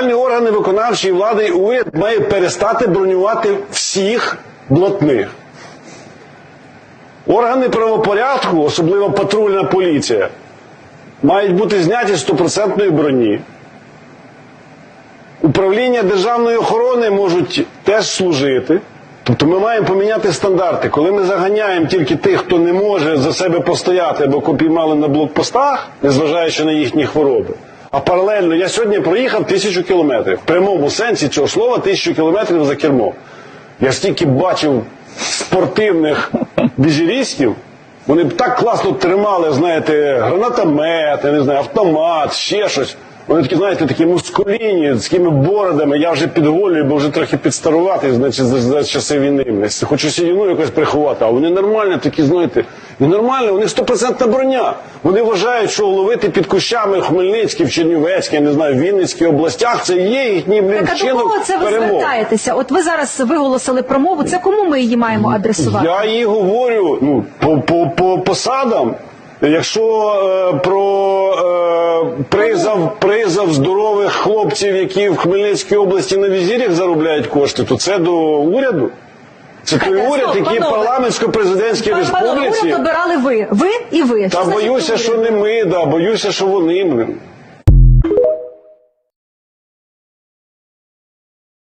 Центральні органи виконавчої влади і уряд мають перестати бронювати всіх блатних. Органи правопорядку, особливо патрульна поліція, мають бути зняті стопроцентної броні. Управління державної охорони можуть теж служити. Тобто ми маємо поміняти стандарти. Коли ми заганяємо тільки тих, хто не може за себе постояти або копіймали на блокпостах, незважаючи на їхні хвороби. А паралельно я сьогодні проїхав тисячу кілометрів. В прямому сенсі цього слова тисячу кілометрів за кермо. Я стільки бачив спортивних біжерістів, вони б так класно тримали, знаєте, гранатомет, я не знаю, автомат, ще щось. Вони такі, знаєте, такі мускуліні, з такими бородами. Я вже підголюю, бо вже трохи підстаруватий, значить, за, за часи війни. Хочу сідіну якось приховати, а вони нормальні, такі, знаєте, і нормально, вони стопроцентна броня. Вони вважають, що ловити під кущами Хмельницькій, в Чернівецькій, я не знаю, в Вінницькій областях, це є їхній блін, Так, а до кого це ви перемог. звертаєтеся? От ви зараз виголосили промову. Це кому ми її маємо адресувати? Я їй говорю ну, по, по, по посадам. Якщо е, про е, призов, призов здорових хлопців, які в Хмельницькій області на візірях заробляють кошти, то це до уряду. Це той уряд, який парламентсько-президентській республіці. уряд обирали ви. Ви і ви. Та Що боюся, що не ми, да, боюся, що вони.